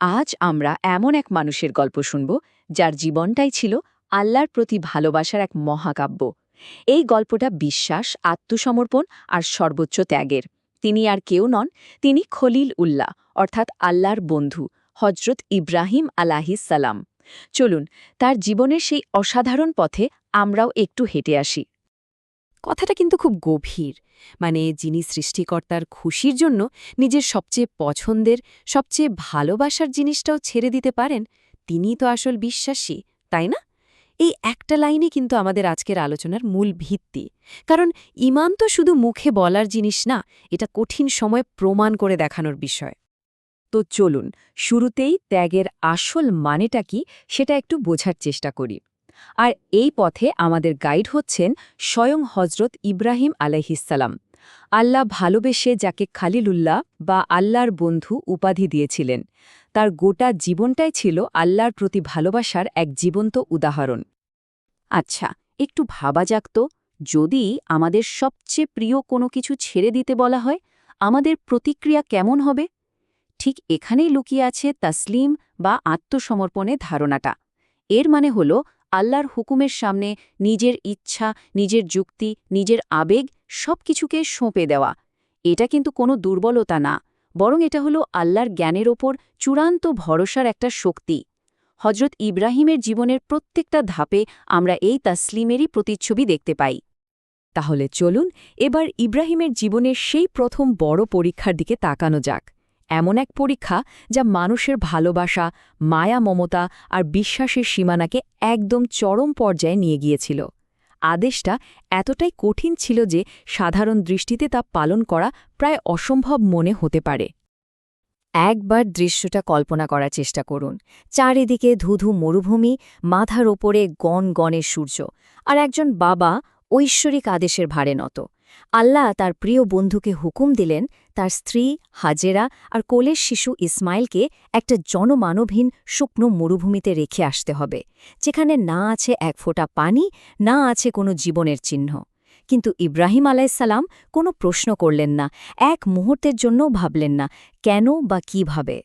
আজ আমরা এমন এক মানুষের গল্প শুনব, যার জীবনটাই ছিল আল্লাহর প্রতি ভালোবাসার এক মহাকাব্য। এই গল্পটা বিশ্বাস, আত্মসমর্পণ আর সর্বোচ্চ ত্যাগের। তিনি আর কেউ নন, তিনি খলিল উল্লাহ, অর্থাৎ আল্লাহর বন্ধু হজরত ইব্রাহিম আলাহিস সালাম। চলুন, তার জীবনের সেই অসাধারণ পথে আমরাও একটু হেঁটে আসি। কথাটা কিন্তু খুব গভীর। মানে যিনি সৃষ্টিকর্তার খুশির জন্য নিজের সবচেয়ে পছন্দের, সবচেয়ে ভালোবাসার জিনিসটাও ছেড়ে দিতে পারেন, তিনিই তো আসল বিশ্বাসী, তাই না? এই একটা লাইনে কিন্তু আমাদের আজকের আলোচনার মূল ভিত্তি। কারণ ইমান তো শুধু মুখে বলার জিনিস না, এটা কঠিন সময় প্রমাণ করে দেখানোর বিষয়। তো চলুন, শুরুতেই ত্যাগের আসল মানেটা কি, সেটা একটু বোঝার চেষ্টা করি। আর এই পথে আমাদের গাইড হচ্ছেন স্বয়ং হজরত ইব্রাহিম আলাইহিসাল্লাম আল্লাহ ভালোবেসে যাকে খালিলুল্লাহ বা আল্লাহর বন্ধু উপাধি দিয়েছিলেন। তার গোটা জীবনটাই ছিল আল্লাহর প্রতি ভালোবাসার এক জীবন্ত উদাহরণ। আচ্ছা একটু ভাবা যাক তো, যদি আমাদের সবচেয়ে প্রিয় কোনো কিছু ছেড়ে দিতে বলা হয়, আমাদের প্রতিক্রিয়া কেমন হবে? ঠিক এখানেই লুকিয়ে আছে তাসলিম বা আত্মসমর্পণে ধারণাটা। এর মানে হল আল্লাহর হুকুমের সামনে নিজের ইচ্ছা, নিজের যুক্তি, নিজের আবেগ সব কিছুকে সঁপে দেওয়া। এটা কিন্তু কোনো দুর্বলতা না, বরং এটা হলো আল্লাহর জ্ঞানের ওপর চূড়ান্ত ভরসার একটা শক্তি। হজরত ইব্রাহিমের জীবনের প্রত্যেকটা ধাপে আমরা এই তাসলিমেরই প্রতিচ্ছবি দেখতে পাই। তাহলে চলুন এবার ইব্রাহিমের জীবনের সেই প্রথম বড় পরীক্ষার দিকে তাকানো যাক। এমন এক পরীক্ষা যা মানুষের ভালোবাসা, মায়া, মমতা আর বিশ্বাসের সীমানাকে একদম চরম পর্যায়ে নিয়ে গিয়েছিল। আদেশটা এতটাই কঠিন ছিল যে সাধারণ দৃষ্টিতে তা পালন করা প্রায় অসম্ভব মনে হতে পারে। একবার দৃশ্যটা কল্পনা করার চেষ্টা করুন। চারিদিকে ধুধু মরুভূমি, মাথার ওপরে গণ গণের সূর্য আর একজন বাবা ঐশ্বরিক আদেশের ভারে নত। আল্লাহ তার প্রিয় বন্ধুকে হুকুম দিলেন, তার স্ত্রী হাজেরা আর কোলের শিশু ইসমাইলকে একটা জনমানবহীন শুকনো মরুভূমিতে রেখে আসতে হবে, যেখানে না আছে এক ফোঁটা পানি, না আছে কোনো জীবনের চিহ্ন। কিন্তু ইব্রাহিম আলাইসাল্লাম কোনো প্রশ্ন করলেন না, এক মুহূর্তের জন্যও ভাবলেন না, কেন বা কীভাবে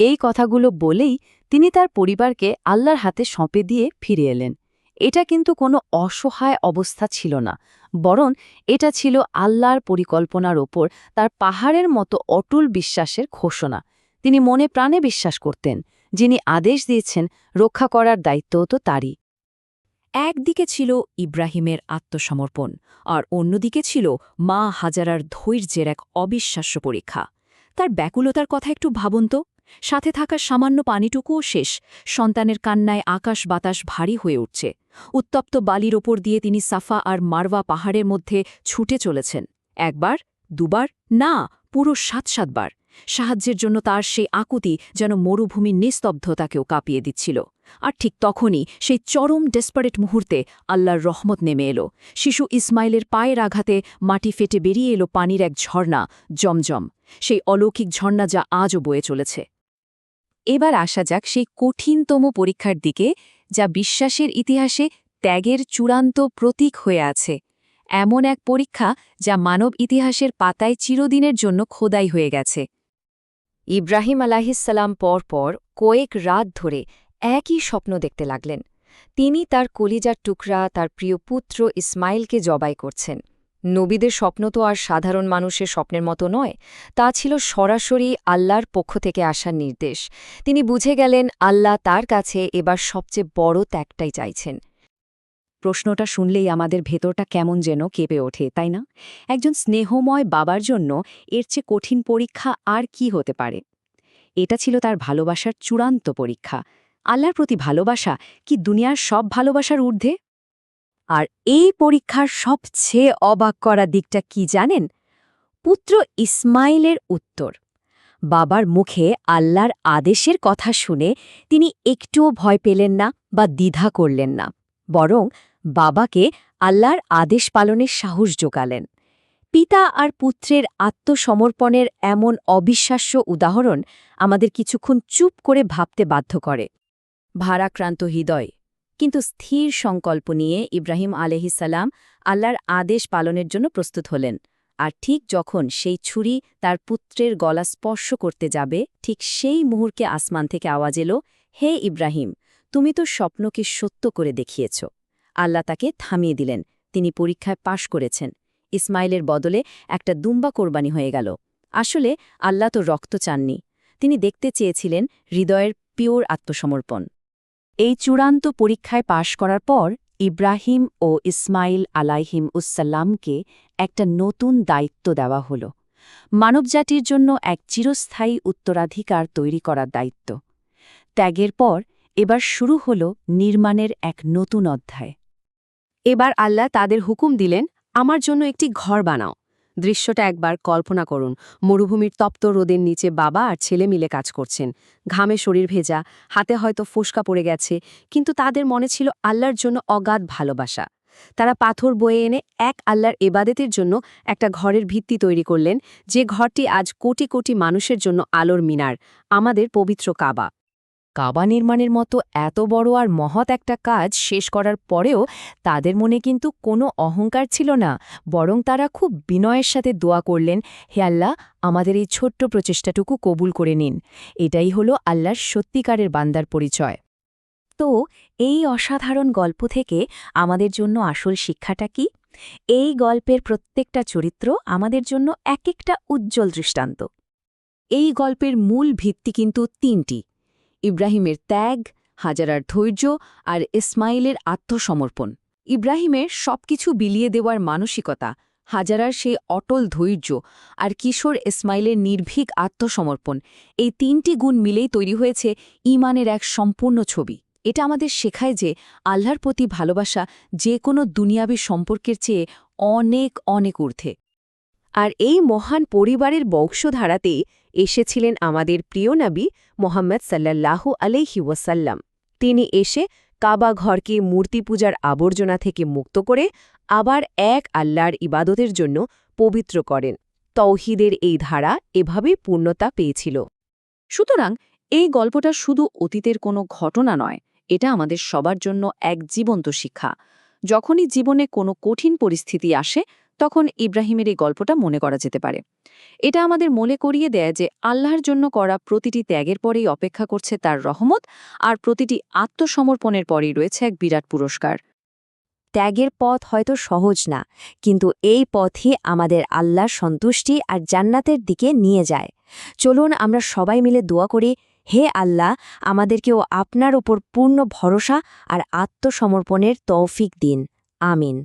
এই কথাগুলো বলেই তিনি তার পরিবারকে আল্লাহর হাতে সঁপে দিয়ে ফিরে এলেন। এটা কিন্তু কোনো অসহায় অবস্থা ছিল না, বরং এটা ছিল আল্লাহর পরিকল্পনার ওপর তার পাহাড়ের মতো অটুল বিশ্বাসের ঘোষণা। তিনি মনে প্রাণে বিশ্বাস করতেন, যিনি আদেশ দিয়েছেন রক্ষা করার দায়িত্বও তো তারই। একদিকে ছিল ইব্রাহিমের আত্মসমর্পণ, আর অন্যদিকে ছিল মা হাজারার ধৈর্যের এক অবিশ্বাস্য পরীক্ষা। তার ব্যাকুলতার কথা একটু ভাবুন তো। সাথে থাকা সামান্য পানিটুকুও শেষ। সন্তানের কান্নায় আকাশ বাতাস ভারী হয়ে উঠছে। উত্তপ্ত বালির ওপর দিয়ে তিনি সাফা আর মারওয়া পাহাড়ের মধ্যে ছুটে চলেছেন। একবার, দুবার, না, পুরো সাত সাতবার। সাহায্যের জন্য তার সেই আকুতি যেন মরুভূমির নিস্তব্ধতাকেও কাঁপিয়ে দিচ্ছিল। আর ঠিক তখনই সেই চরম ডেসপারেট মুহূর্তে আল্লাহর রহমত নেমে এলো। শিশু ইসমাইলের পায়ের আঘাতে মাটি ফেটে বেরিয়ে এলো পানির এক ঝর্ণা, জমজম। সেই অলৌকিক ঝর্ণা যা আজও বয়ে চলেছে। এবার আসা যাক সেই কঠিনতম পরীক্ষার দিকে, যা বিশ্বাসের ইতিহাসে ত্যাগের চূড়ান্ত প্রতীক হয়ে আছে। এমন এক পরীক্ষা যা মানব ইতিহাসের পাতায় চিরদিনের জন্য খোদাই হয়ে গেছে। ইব্রাহিম আলাহিসাল্লাম পর পর কয়েক রাত ধরে একই স্বপ্ন দেখতে লাগলেন। তিনি তার কলিজার টুকরা, তার প্রিয় পুত্র ইসমাইলকে জবাই করছেন। নবীদের স্বপ্ন তো আর সাধারণ মানুষের স্বপ্নের মতো নয়, তা ছিল সরাসরি আল্লাহর পক্ষ থেকে আসার নির্দেশ। তিনি বুঝে গেলেন, আল্লাহ তার কাছে এবার সবচেয়ে বড় ত্যাগটাই চাইছেন। প্রশ্নটা শুনলেই আমাদের ভেতরটা কেমন যেন কেঁপে ওঠে, তাই না? একজন স্নেহময় বাবার জন্য এর চেয়ে কঠিন পরীক্ষা আর কি হতে পারে? এটা ছিল তার ভালোবাসার চূড়ান্ত পরীক্ষা। আল্লাহর প্রতি ভালোবাসা কি দুনিয়ার সব ভালোবাসার ঊর্ধ্বে? আর এই পরীক্ষার সবচেয়ে অবাক করা দিকটা কি জানেন? পুত্র ইসমাইলের উত্তর। বাবার মুখে আল্লাহর আদেশের কথা শুনে তিনি একটুও ভয় পেলেন না বা দ্বিধা করলেন না, বরং বাবাকে আল্লাহর আদেশ পালনের সাহস জোগালেন পিতা আর পুত্রের আত্মসমর্পণের এমন অবিশ্বাস্য উদাহরণ আমাদের কিছুক্ষণ চুপ করে ভাবতে বাধ্য করে। ভারাক্রান্ত হৃদয় কিন্তু স্থির সংকল্প নিয়ে ইব্রাহিম আলহিসাল্লাম আল্লাহর আদেশ পালনের জন্য প্রস্তুত হলেন। আর ঠিক যখন সেই ছুরি তার পুত্রের গলা স্পর্শ করতে যাবে, ঠিক সেই মুহূর্তে আসমান থেকে আওয়াজ এলো, হে ইব্রাহিম, তুমি তো স্বপ্নকে সত্য করে দেখিয়েছ। আল্লাহ তাকে থামিয়ে দিলেন, তিনি পরীক্ষায় পাশ করেছেন। ইসমাইলের বদলে একটা দুম্বা কোরবানি হয়ে গেল। আসলে আল্লাহ তো রক্ত চাননি। তিনি দেখতে চেয়েছিলেন হৃদয়ের পিওর আত্মসমর্পণ। এই চূড়ান্ত পরীক্ষায় পাশ করার পর ইব্রাহিম ও ইসমাইল আলাইহিম উসাল্লামকে একটা নতুন দায়িত্ব দেওয়া হল। মানবজাতির জন্য এক চিরস্থায়ী উত্তরাধিকার তৈরি করার দায়িত্ব। ত্যাগের পর এবার শুরু হল নির্মাণের এক নতুন অধ্যায়। এবার আল্লাহ তাদের হুকুম দিলেন, আমার জন্য একটি ঘর বানাও। দৃশ্যটা একবার কল্পনা করুন। মরুভূমির তপ্ত রোদের নিচে বাবা আর ছেলে মিলে কাজ করছেন। ঘামে শরীর ভেজা, হাতে হয়তো ফোসকা পড়ে গেছে, কিন্তু তাদের মনে ছিল আল্লাহর জন্য অগাধ ভালোবাসা। তারা পাথর বয়ে এনে এক আল্লাহর এবাদেতের জন্য একটা ঘরের ভিত্তি তৈরি করলেন, যে ঘরটি আজ কোটি কোটি মানুষের জন্য আলোর মিনার, আমাদের পবিত্র কাবা। কাবা নির্মাণের মতো এত বড় আর মহৎ একটা কাজ শেষ করার পরেও তাদের মনে কিন্তু কোনো অহংকার ছিল না, বরং তারা খুব বিনয়ের সাথে দোয়া করলেন, হে আল্লাহ, আমাদের এই ছোট্ট প্রচেষ্টাটুকু কবুল করে নিন। এটাই হলো আল্লাহর সত্যিকারের বান্দার পরিচয়। তো এই অসাধারণ গল্প থেকে আমাদের জন্য আসল শিক্ষাটা কি? এই গল্পের প্রত্যেকটা চরিত্র আমাদের জন্য এক একটা উজ্জ্বল দৃষ্টান্ত। এই গল্পের মূল ভিত্তি কিন্তু তিনটি। ইব্রাহিমের ত্যাগ, হাজারার ধৈর্য আর ইসমাইলের আত্মসমর্পণ। ইব্রাহিমের সবকিছু বিলিয়ে দেওয়ার মানসিকতা, হাজারার সেই অটল ধৈর্য আর কিশোর ইসমাইলের নির্ভীক আত্মসমর্পণ, এই তিনটি গুণ মিলেই তৈরি হয়েছে ইমানের এক সম্পূর্ণ ছবি। এটা আমাদের শেখায় যে আল্লাহর প্রতি ভালোবাসা যে কোনো দুনিয়াবী সম্পর্কের চেয়ে অনেক অনেক ঊর্ধ্বে। আর এই মহান পরিবারের বংশধারাতেই এসেছিলেন আমাদের প্রিয় নবী মোহাম্মদ সাল্লাল্লাহু আলাইহি ওয়াসাল্লাম। তিনি এসে কাবা ঘরকে মূর্তি পূজার আবর্জনা থেকে মুক্ত করে আবার এক আল্লাহর ইবাদতের জন্য পবিত্র করেন। তৌহিদের এই ধারা এভাবে পূর্ণতা পেয়েছিল। সুতরাং এই গল্পটা শুধু অতীতের কোনো ঘটনা নয়, এটা আমাদের সবার জন্য এক জীবন্ত শিক্ষা। যখনই জীবনে কোনো কঠিন পরিস্থিতি আসে তখন ইব্রাহিমের এই গল্পটা মনে করা যেতে পারে। এটা আমাদের মনে করিয়ে দেয় যে আল্লাহর জন্য করা প্রতিটি ত্যাগের পরেই অপেক্ষা করছে তার রহমত আর প্রতিটি আত্মসমর্পণের পরেই রয়েছে এক বিরাট পুরস্কার। ত্যাগের পথ হয়তো সহজ না, কিন্তু এই পথই আমাদের আল্লাহর সন্তুষ্টি আর জান্নাতের দিকে নিয়ে যায়। চলুন আমরা সবাই মিলে দোয়া করি, হে আল্লাহ, আমাদেরকেও আপনার ওপর পূর্ণ ভরসা আর আত্মসমর্পণের তৌফিক দিন। আমিন।